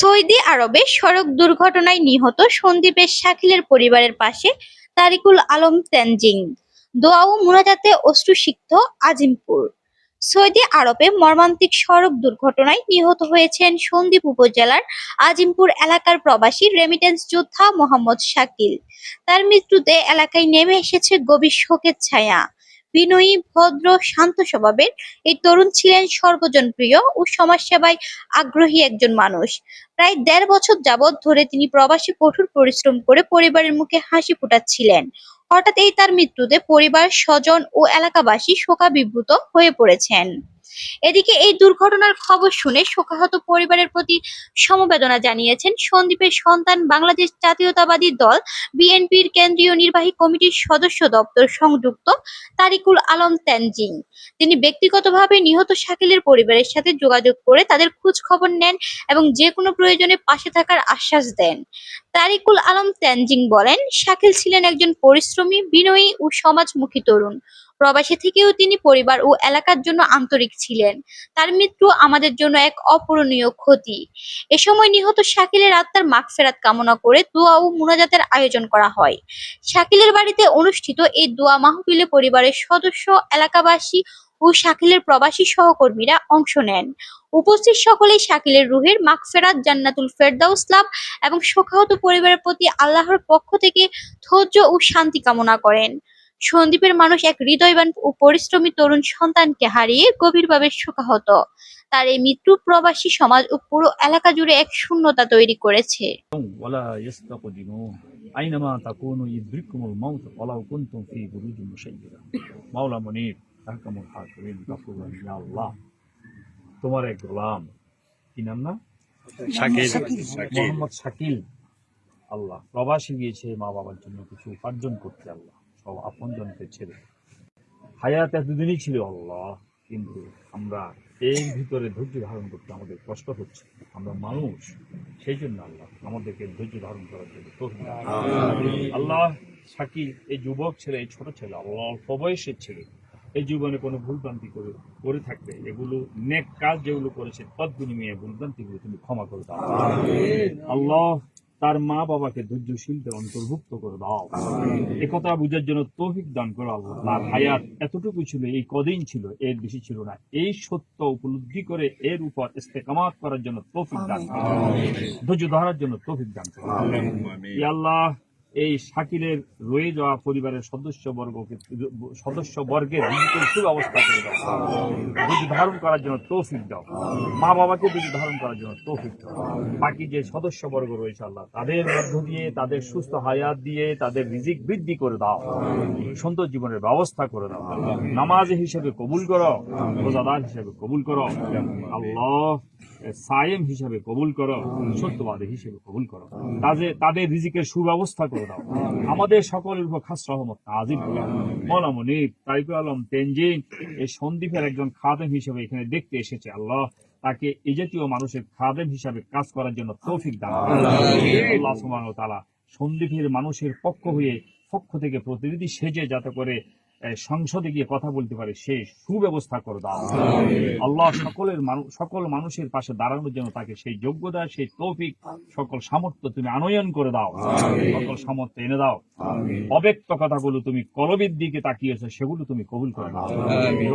Saudi আরবে সড়ক দুর্ঘটনায় নিহত সন্দীপের শাকিলের পরিবারের পাশে তারিকুল আলম তেনজিং। দোয়া ও মুনাজাতে অশ্রুসিক্ত আজিমপুর। সৌদি আরবে মর্মান্তিক সড়ক দুর্ঘটনায় নিহত হয়েছেন সন্দ্বীপ উপজেলার আজিমপুর এলাকার প্রবাসী রেমিটেন্স যোদ্ধা মোহাম্মদ শাকিল। তার মৃত্যুতে এলাকায় নেমে এসেছে গভীর শোকের ছায়া। বিনয়ী, ভদ্র, শান্ত স্বভাবের এই তরুণ ছিলেন সর্বজনপ্রিয় ও সমাজসেবায় আগ্রহী একজন মানুষ। প্রায় দেড় বছর যাবৎ ধরে তিনি প্রবাসী কঠোর পরিশ্রম করে পরিবারের মুখে হাসি ফুটাচ্ছিলেন। হঠাৎ এই তার মৃত্যুতে পরিবার, স্বজন ও এলাকাবাসী শোকাবিভূত হয়ে পড়েছেন। এদিকে এই দুর্ঘটনার খবর শুনে শোকাহত পরিবারের প্রতি সমবেদনা জানিয়েছেন সন্দীপের সন্তান বাংলাদেশ জাতীয়তাবাদী দল, বিএনপির কেন্দ্রীয় নির্বাহী কমিটির সদস্য দপ্তর সংযুক্ত তারিকুল আলম তেনজিং। তিনি ব্যক্তিগতভাবে নিহত শাকিলের পরিবারের সাথে যোগাযোগ করে তাদের খোঁজ খবর নেন এবং যে কোনো প্রয়োজনে পাশে থাকার আশ্বাস দেন। তারিকুল আলম তেনজিং বলেন, শাকিল ছিলেন একজন পরিশ্রমী, বিনয়ী ও সমাজমুখী তরুণ। প্রবাসী থেকেও তিনি পরিবার ও এলাকার জন্য আন্তরিক ছিলেন। তার মৃত্যু আমাদের জন্য এক অপূরণীয় ক্ষতি। এ সময় নিহত শাকিলের আত্মার মাগফেরাত কামনা করে দোয়া ও মুনাজাতের আয়োজন করা হয়। শাকিলের বাড়িতে অনুষ্ঠিত এই দোয়া মাহফিলে পরিবারের সদস্য, এলাকাবাসী ও শাকিলের প্রবাসী সহকর্মীরা অংশ নেন। উপস্থিত সকলেই শাকিলের রুহের মাগফেরাত, জান্নাতুল ফেরদাউস লাভ এবং শোকাহত পরিবারের প্রতি আল্লাহর পক্ষ থেকে ধৈর্য ও শান্তি কামনা করেন। সন্দীপের মানুষ এক হৃদয়বান ও পরিশ্রমী তরুণ সন্তানকে হারিয়ে গভীরভাবে শোকাহত তার এই মৃত্যু প্রবাসী সমাজ ও পুরো এলাকা জুড়ে এক শূন্যতা তৈরি করেছে ولا يستقدمون أينما تكونوا يدرككم الموت ولو كنتم في بروج مشيدة মাওলা মনির আহকামুল হাকিমিন গাফুর ইয়া আল্লাহ তোমার এক গোলাম কি নাম না শাকিল মোহাম্মদ শাকিল আল্লাহ প্রবাসী গিয়েছে মা বাবার জন্য কিছু উপার্জন করতে আল্লাহ সব আপন জনকে ছেড়ে হায়াত এতদিনই ছিল আল্লাহ। কিন্তু আমরা এর ভিতরে ধৈর্য ধারণ করতে আমাদের কষ্ট হচ্ছে। আমরা মানুষ সেই জন্য আল্লাহ আমাদেরকে ধৈর্য ধারণ করার জন্য। আল্লাহ শাকিল এই যুবক ছেলে এই ছোট ছেলে আল্লাহ অল্প বয়সের ছেলে এই জীবনে কোনো ভুলভ্রান্তি করে করে থাকবে। এগুলো নেক কাজ যেগুলো করেছে তদ বিনিময়ে ভুলভ্রান্তিগুলো তুমি ক্ষমা করে দাও। আল্লাহ তার মা বাবাকে ধৈর্যশীলদের অন্তর্ভুক্ত করে দাও। একথা বুঝার জন্য তৌফিক দান করো আল্লাহ। তার হায়াত এতটুকু ছিল এই কদিন ছিল এর বেশি ছিল না। এই সত্য উপলব্ধি করে এর উপর ইস্তেকামাত করার জন্য তৌফিক দান করো। ধৈর্য ধরার জন্য তৌফিক দান করো। আল্লাহ এই শাকিলের রয়ে যাওয়া পরিবারের সদস্য বর্গকে সদস্য বর্গের সুব্যবস্থা করে দাও। ধৈর্য ধারণ করার জন্য তৌফিক দাও। মা বাবাকে ধৈর্য ধারণ করার জন্য তৌফিক দাও। বাকি যে সদস্য বর্গ রয়েছে আল্লাহ, তাদের মধ্য দিয়ে, তাদের সুস্থ হায়াত দিয়ে, তাদের রিজিক বৃদ্ধি করে দাও। সুন্দর জীবনের ব্যবস্থা করে দাও। নামাজ হিসেবে কবুল করো রোজাদার হিসেবে কবুল করো। আল্লাহ সায়েম হিসাবে কবুল করো, সত্যবাদী হিসেবে কবুল করো। তাদের তাদের রিজিকের সুব্যবস্থা করে। দাও। আমাদের সকলের উপর খাস রহমত নাজিল করো মৌলা মনির তারিকুল আলম তেনজিন এই সন্দীপের একজন খাদেম হিসেবে এখানে দেখতে এসেছে আল্লাহ। তাকে এই জাতীয় মানুষের খাদেম হিসাবে কাজ করার জন্য তৌফিক দান আল্লাহ সুবহানাহু ওয়া তাআলা সন্দীপের মানুষের পক্ষ হয়ে পক্ষ থেকে প্রতিনিধি সেজে যাতে করে সংসদে গিয়ে কথা বলতে পারে সে সুব্যবস্থা করে দাও। আল্লাহ সকলের মানুষ সকল মানুষের পাশে দাঁড়ানোর জন্য তাকে সেই যোগ্যতা সেই তৌফিক সকল সামর্থ্য তুমি আনয়ন করে দাও। সকল সামর্থ্য এনে দাও। অব্যক্ত কথাগুলো তুমি কলবের দিকে তাকিয়েছো সেগুলো তুমি কবুল করে দাও রাহিমিন।